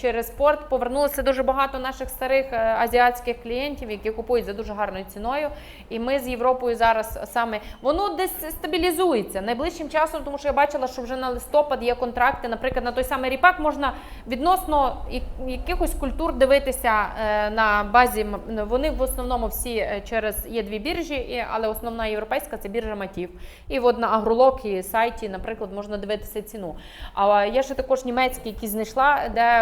Через порт повернулося дуже багато наших старих е, азіатських клієнтів, які купують за дуже гарною ціною. І ми з Європою зараз саме воно десь стабілізується найближчим часом, тому що я бачила, що вже на листопад є контракти. Наприклад, на той самий ріпак можна відносно якихось культур дивитися е, на базі. Вони в основному всі е, через є дві біржі, але основна європейська це біржа матів. І от на Агролок і сайті, наприклад, можна дивитися ціну. А є ще також німецький, який знайшла, де е,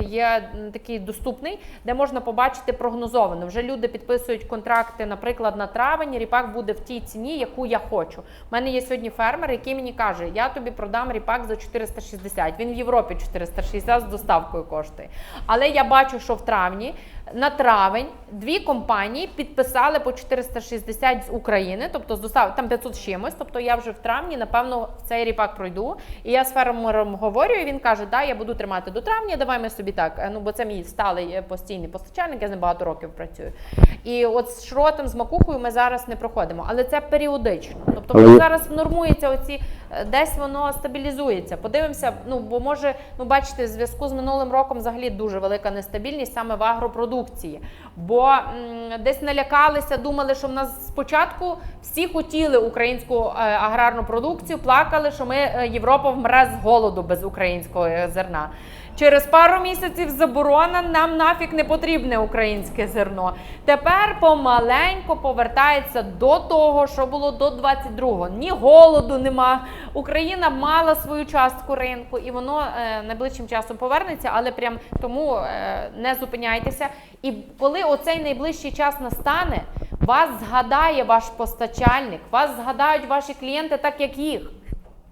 є такий доступний, де можна побачити прогнозовано. Вже люди підписують контракти, наприклад, на травень. Ріпак буде в тій ціні, яку я хочу. У мене є сьогодні фермер, який мені каже: я тобі продам ріпак за 460. Він в Європі 460 з доставкою коштує. Але я бачу, що в травні. На травень дві компанії підписали по 460 з України, тобто з достав там 500 з чимось. Тобто я вже в травні, напевно, цей ріпак пройду. І я з фермером говорю, і він каже: Да, я буду тримати до травня. Давай ми собі так. е, Ну бо це мій сталий е, постійний постачальник, я з ним багато років працюю. І от з шротом, з макухою ми зараз не проходимо, але це періодично. Тобто воно зараз нормується оці е, десь воно стабілізується. Подивимося, ну бо може, ну бачите, в зв'язку з минулим роком взагалі дуже велика нестабільність саме в агропродукції. Бо м, десь налякалися, думали, що в нас спочатку всі хотіли українську е, аграрну продукцію, плакали, що ми е, Європа вмре з голоду без українського зерна. Через пару місяців заборона нам нафіг не потрібне українське зерно. Тепер помаленько повертається до того, що було до 22-го. Ні голоду нема. Україна мала свою частку ринку, і воно е, найближчим часом повернеться, але прям тому е, не зупиняйтеся. І коли оцей найближчий час настане, вас згадає ваш постачальник, вас згадають ваші клієнти так, як їх.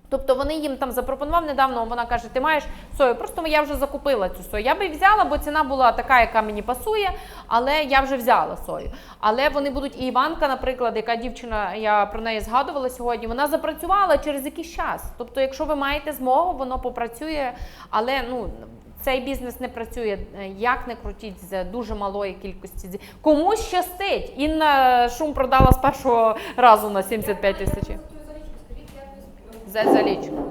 Тобто вони їм там запропонував недавно. Вона каже: Ти маєш сою. Просто я вже закупила цю сою. Я би взяла, бо ціна була така, яка мені пасує, але я вже взяла сою. Але вони будуть і Іванка, наприклад, яка дівчина, я про неї згадувала сьогодні. Вона запрацювала через якийсь час. Тобто, якщо ви маєте змогу, воно попрацює, але ну. Цей бізнес не працює як не крутіть з дуже малої кількості. Комусь щастить. Інна шум продала з першого разу на 75 тисяч. За залічку.